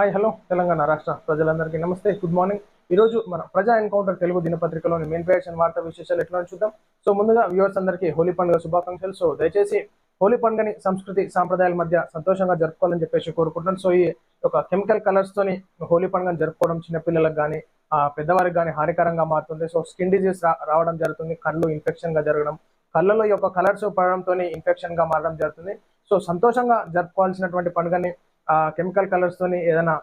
Hi hello Telangana రాష్ట్ర ప్రజలందరికీ నమస్తే గుడ్ మార్నింగ్ ఈరోజు మన ప్రజా ఎన్కౌంటర్ తెలుగు దినపత్రికలోని మెయిన్ పేషన్ వార్తా విశేషాలు ఎట్లా చూద్దాం. సో ముందుగా వ్యూవర్స్ అందరికీ హోలీ పండుగ శుభాకాంక్షలు. సో దయచేసి హోలీ పండుగని సంస్కృతి సాంప్రదాయాల మధ్య సంతోషంగా జరుపుకోవాలని చెప్పేసి కోరుకుంటున్నాను. సో ఈ ఒక కెమికల్ కలర్స్ తోని హోలీ పండుగను జరుపుకోవడం చిన్నపిల్లలకు కానీ పెద్దవారికి కానీ హానికరంగా మారుతుంది. సో స్కిన్ డిజీజ్ రావడం జరుగుతుంది. కళ్ళు ఇన్ఫెక్షన్గా జరగడం కళ్ళలో ఈ యొక్క కలర్స్ పడడంతో ఇన్ఫెక్షన్గా మారడం జరుగుతుంది. సో సంతోషంగా జరుపుకోవాల్సినటువంటి పండుగని కెమికల్ కలర్స్ తోని ఏదైనా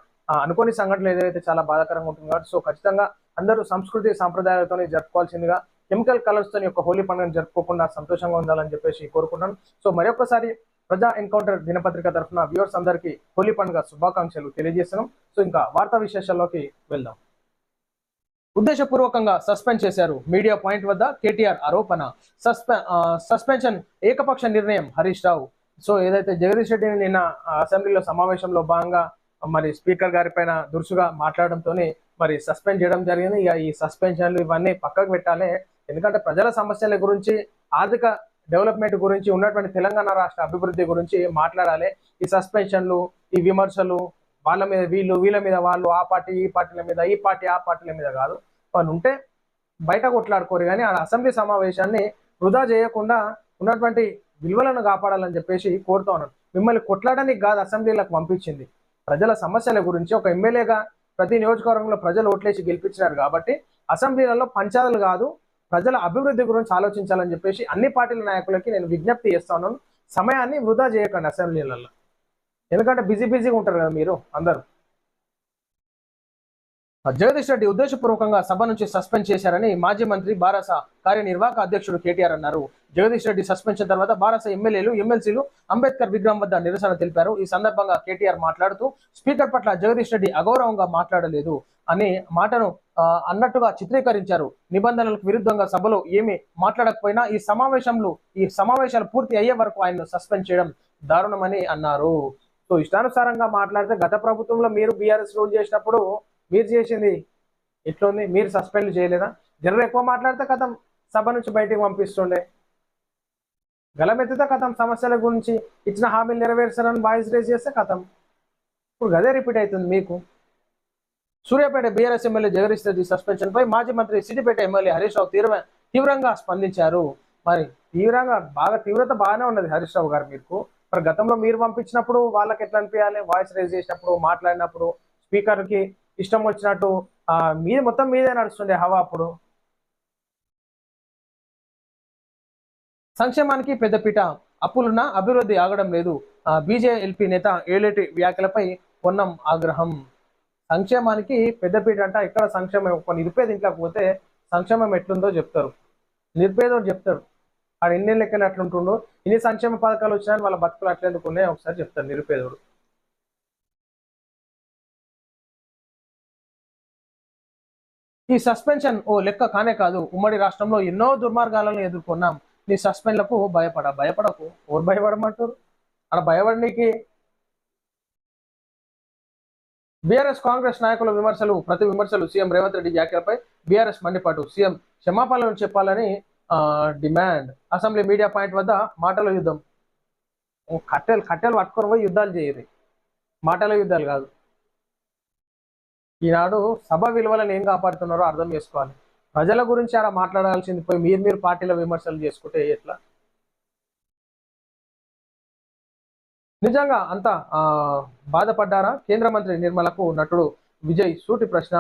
అనుకోని సంఘటనలు ఏదైతే చాలా బాధాకరంగా ఉంటుంది కాబట్టి సో ఖచ్చితంగా అందరూ సంస్కృతి సాంప్రదాయాలతో జరుపుకోవాల్సిందిగా కెమికల్ కలర్స్ తోని యొక్క హోలీ పండుగను జరుపుకోకుండా సంతోషంగా ఉండాలని చెప్పేసి కోరుకుంటున్నాను. సో మరొకసారి ప్రజా ఎన్కౌంటర్ దినపత్రిక తరఫున వ్యూవర్స్ అందరికీ హోలీ పండుగ శుభాకాంక్షలు తెలియజేస్తున్నాం. సో ఇంకా వార్తా విశేషాల్లోకి వెళ్దాం. ఉద్దేశపూర్వకంగా సస్పెండ్ చేశారు మీడియా పాయింట్ వద్ద కేటీఆర్ ఆరోపణ. సస్పె సస్పెన్షన్ ఏకపక్ష నిర్ణయం హరీష్ రావు. సో ఏదైతే జగదీష్ రెడ్డిని నిన్న ఆ, అసెంబ్లీలో సమావేశంలో భాగంగా మరి స్పీకర్ గారి పైన దురుసుగా మాట్లాడడంతో మరి సస్పెండ్ చేయడం జరిగింది. ఇక ఈ సస్పెన్షన్లు ఇవన్నీ పక్కకు పెట్టాలి. ఎందుకంటే ప్రజల సమస్యల గురించి ఆర్థిక డెవలప్మెంట్ గురించి ఉన్నటువంటి తెలంగాణ రాష్ట్ర అభివృద్ధి గురించి మాట్లాడాలి. ఈ సస్పెన్షన్లు ఈ విమర్శలు వాళ్ళ మీద వీళ్ళు వీళ్ళ మీద వాళ్ళు ఆ పార్టీ ఈ పార్టీల మీద ఈ పార్టీ ఆ పార్టీల మీద కాదు. వాళ్ళు ఉంటే బయట కొట్లాడుకోరు. కానీ ఆ అసెంబ్లీ సమావేశాన్ని వృధా చేయకుండా ఉన్నటువంటి విలువలను కాపాడాలని చెప్పేసి కోరుతా ఉన్నాను. మిమ్మల్ని కొట్లాడడానికి కాదు అసెంబ్లీలకు పంపించింది. ప్రజల సమస్యల గురించి ఒక ఎమ్మెల్యేగా ప్రతి నియోజకవర్గంలో ప్రజలు ఓట్లేసి గెలిపించినారు కాబట్టి అసెంబ్లీలలో పంచాయతీలు కాదు ప్రజల అభివృద్ధి గురించి ఆలోచించాలని చెప్పేసి అన్ని పార్టీల నాయకులకి నేను విజ్ఞప్తి చేస్తాను సమయాన్ని వృధా చేయకండి అసెంబ్లీలలో. ఎందుకంటే బిజీ బిజీగా ఉంటారు కదా మీరు అందరూ. జగదీష్ రెడ్డి ఉద్దేశపూర్వకంగా సభ నుంచి సస్పెండ్ చేశారని మాజీ మంత్రి బారాస కార్యనిర్వాహక అధ్యక్షుడు కేటీఆర్ అన్నారు. జగదీష్ రెడ్డి సస్పెన్షన్ తర్వాత బారాస ఎమ్మెల్యేలు ఎమ్మెల్సీలు అంబేద్కర్ విగ్రహం వద్ద నిరసన తెలిపారు. ఈ సందర్భంగా కేటీఆర్ మాట్లాడుతూ స్పీకర్ పట్ల జగదీష్ రెడ్డి అగౌరవంగా మాట్లాడలేదు అని మాటను అన్నట్టుగా చిత్రీకరించారు. నిబంధనలకు విరుద్ధంగా సభలో ఏమీ మాట్లాడకపోయినా ఈ సమావేశంలో ఈ సమావేశాలు పూర్తి అయ్యే వరకు ఆయన్ను సస్పెండ్ చేయడం దారుణమని అన్నారు. సో ఇష్టానుసారంగా మాట్లాడితే గత ప్రభుత్వంలో మీరు బీఆర్ఎస్ రూల్ చేసినప్పుడు మీరు చేసింది ఎట్లుంది మీరు సస్పెండ్ చేయలేదా? జనరల్ ఎక్కువ మాట్లాడితే కథం సభ నుంచి బయటికి పంపిస్తుండే. గలమెత్తితే కథం సమస్యల గురించి ఇచ్చిన హామీలు నెరవేర్చారని వాయిస్ రేజ్ చేస్తే కథం. ఇప్పుడు గదే రిపీట్ అవుతుంది మీకు? Suryapet BRS MLA Jagadish Reddy suspension పై మాజీ మంత్రి సిద్దిపేట ఎమ్మెల్యే హరీష్ రావు తీవ్ర తీవ్రంగా స్పందించారు. మరి తీవ్రంగా బాగా తీవ్రత బాగానే ఉన్నది హరీష్ రావు గారు మీకు? మరి గతంలో మీరు పంపించినప్పుడు వాళ్ళకి ఎట్లా అనిపించాలి? వాయిస్ రేజ్ చేసినప్పుడు మాట్లాడినప్పుడు స్పీకర్కి ఇష్టం వచ్చినట్టు మీద మొత్తం మీదే నడుస్తుండే హవా అప్పుడు? సంక్షేమానికి పెద్దపీట అప్పులున్న అభివృద్ధి ఆగడం లేదు. ఆ, బీజేఎల్పీ నేత ఏలేటి వ్యాఖ్యలపై పొన్నం ఆగ్రహం. సంక్షేమానికి పెద్దపీట అంట ఇక్కడ సంక్షేమం? ఒక నిరుపేద ఇంట్లోకి పోతే సంక్షేమం ఎట్లుందో చెప్తారు. నిరుపేదోడు చెప్తారు ఆడు ఎన్ని లెక్కలు అట్లుంటుండో ఇన్ని సంక్షేమ పథకాలు వచ్చినాయని వాళ్ళ బతుకులు అట్లెందుకు ఒకసారి చెప్తారు నిరుపేదోడు. ఈ సస్పెన్షన్ ఓ లెక్క కానే కాదు. ఉమ్మడి రాష్ట్రంలో ఎన్నో దుర్మార్గాలను ఎదుర్కొన్నాం. నీ సస్పెన్లకు భయపడ భయపడకు. ఎవరు భయపడమంటారు? అలా భయపడనీకి బీఆర్ఎస్ కాంగ్రెస్ నాయకుల విమర్శలు ప్రతి విమర్శలు సీఎం రేవంత్ రెడ్డి వ్యాఖ్యలపై బీఆర్ఎస్ మండిపాటు సీఎం క్షమాపణలు చెప్పాలని డిమాండ్. అసెంబ్లీ మీడియా పాయింట్ వద్ద మాటల యుద్ధం. కట్టెలు కట్టెలు పట్టుకొని పోయి యుద్ధాలు చేయరు. మాటల యుద్ధాలు కాదు. ఈనాడు సభ విలువలను ఏం కాపాడుతున్నారో అర్థం చేసుకోవాలి. ప్రజల గురించి ఆడ మాట్లాడాల్సింది పోయి మీరు మీరు పార్టీల విమర్శలు చేసుకుంటే ఎట్లా? నిజంగా అంత బాధపడ్డారా? కేంద్ర మంత్రి నిర్మలకు నటుడు విజయ్ సూటి ప్రశ్న.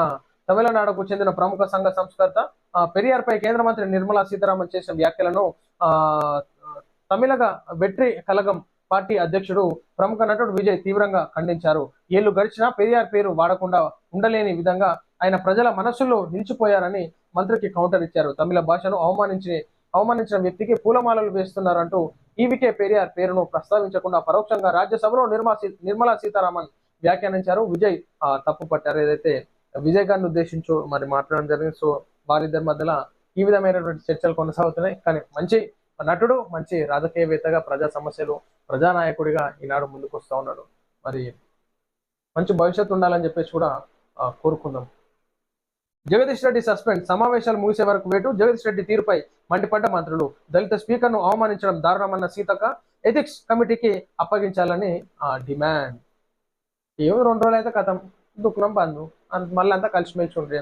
తమిళనాడుకు చెందిన ప్రముఖ సంఘ సంస్కర్త పెరియార్పై కేంద్ర మంత్రి నిర్మలా సీతారామన్ చేసిన వ్యాఖ్యలను ఆ తమిళగ వెట్రి కలగం పార్టీ అధ్యక్షుడు ప్రముఖ నటుడు విజయ్ తీవ్రంగా ఖండించారు. ఏళ్ళు గడిచినా పెరియార్ పేరు వాడకుండా ఉండలేని విధంగా ఆయన ప్రజల మనస్సులో నిలిచిపోయారని మంత్రికి కౌంటర్ ఇచ్చారు. తమిళ భాషను అవమానించి అవమానించిన వ్యక్తికి పూలమాలలు వేస్తున్నారంటూ ఈవికే పెరియార్ పేరును ప్రస్తావించకుండా పరోక్షంగా రాజ్యసభలో నిర్మా నిర్మలా సీతారామన్ వ్యాఖ్యానించారు. విజయ్ ఆ, తప్పు పట్టారు. ఏదైతే విజయ్ గారిని ఉద్దేశించు మరి మాట్లాడడం జరిగింది. సో వారిద్దరి మధ్యలో ఈ విధమైనటువంటి చర్చలు కొనసాగుతున్నాయి. కానీ మంచి నటుడు మంచి రాజకీయవేత్తగా ప్రజా సమస్యలు ప్రజానాయకుడిగా ఈనాడు ముందుకు వస్తూ ఉన్నాడు. మరి మంచి భవిష్యత్తు ఉండాలని చెప్పేసి కూడా కోరుకుందాం. జగదీష్ రెడ్డి సస్పెండ్. సమావేశాలు ముగిసే వరకు వేటు. జగదీష్ రెడ్డి తీరుపై మండిపడ్డ మంత్రులు దళిత స్పీకర్ను అవమానించడం దారుణమన్న సీతక్క ఎథిక్స్ కమిటీకి అప్పగించాలని ఆ, డిమాండ్. ఏమో రెండు రోజులు అయితే కథం. దుఃఖం బంధు మళ్ళీ అంతా కలిసిమెలిసి ఉండ్రి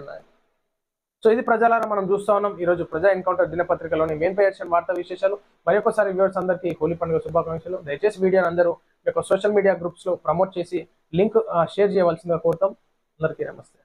సో ఇది ప్రజలారా మనం చూస్తా ఉన్నాం. ఈ రోజు ప్రజా ఎన్కౌంటర్ దినపత్రికలోని మెయిన్ పేజ్ వార్తా విశేషాలు మరొకసారి వ్యూవర్స్ అందరికీ హోలీ పండుగ శుభాకాంక్షలు. దయచేసి వీడియోని అందరూ మీ యొక్క సోషల్ మీడియా గ్రూప్స్లో ప్రమోట్ చేసి లింక్ షేర్ చేయవలసిందిగా కోరుతాం. అందరికీ నమస్తే.